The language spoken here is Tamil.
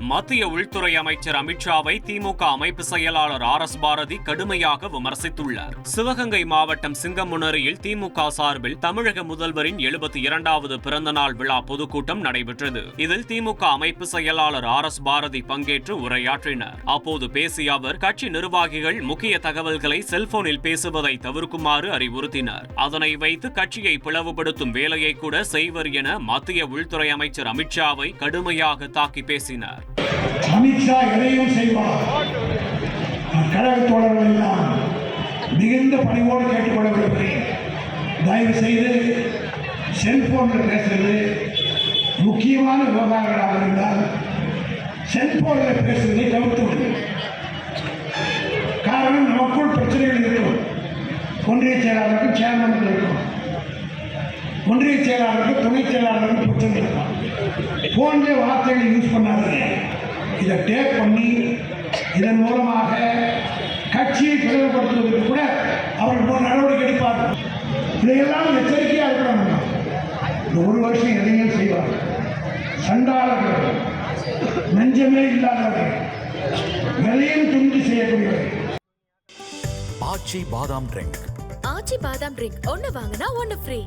மத்திய உள்துறை அமைச்சர் அமித்ஷாவை திமுக அமைப்பு செயலாளர் ஆர் எஸ் பாரதி கடுமையாக விமர்சித்துள்ளார். சிவகங்கை மாவட்டம் சிங்கமுனரியில் திமுக சார்பில் தமிழக முதல்வரின் எழுபத்தி இரண்டாவது பிறந்தநாள் விழா பொதுக்கூட்டம் நடைபெற்றது. இதில் திமுக அமைப்பு செயலாளர் ஆர் எஸ் பாரதி பங்கேற்று உரையாற்றினார். அப்போது பேசிய அவர் கட்சி நிர்வாகிகள் முக்கிய தகவல்களை செல்போனில் பேசுவதை தவிர்க்குமாறு அறிவுறுத்தினார். அதனை வைத்து கட்சியை பிளவுபடுத்தும் வேலையை கூட செய்வர் என மத்திய உள்துறை அமைச்சர் அமித்ஷாவை கடுமையாக தாக்கி பேசினார். அமித்ஷா எதையும் செய்வார். கழக தோழர்கள் எல்லாம் மிகுந்த பணிவோடு கேட்டுக்கொள்ள விரும்புகிறேன். தயவு செய்து செல்போனில் பேசுறது முக்கியமான விவகாரங்களாக இருந்தால் செல்போனில் பேசுவதை தவிர்த்து விடுங்கள். காரணம் நமக்குள் பிரச்சனைகள் இருக்கும். ஒன்றிய செயலாளருக்கும் சேர்மன் இருக்கும். ஒன்றிய செயலாளருக்கு துணை செயலாளருக்கு பிரச்சனை இருக்கும். போன்ற வார்த்தைகளை யூஸ் பண்ணாதீங்க. இதை டேப் பண்ணி இதன் மூலமாக கட்சியை பிளவுபடுத்துவதற்கு கூட அவர்கள் ஒரு நடவடிக்கை எடுப்பார்கள். இதையெல்லாம் எச்சரிக்கையாக இருக்கிறோம் நம்ம. இந்த ஒரு வருஷம் எதையும் செய்வார் சண்டாளர்கள் நெஞ்சமே இல்லாதவர்கள் எதையும் துணிந்து செய்யக்கூடியவர்கள். ஆச்சி பாதாம் ட்ரிங்க் ஆச்சி பாதாம் ட்ரிங்க் ஒன்னு வாங்கினா ஒன்னு ஃப்ரீ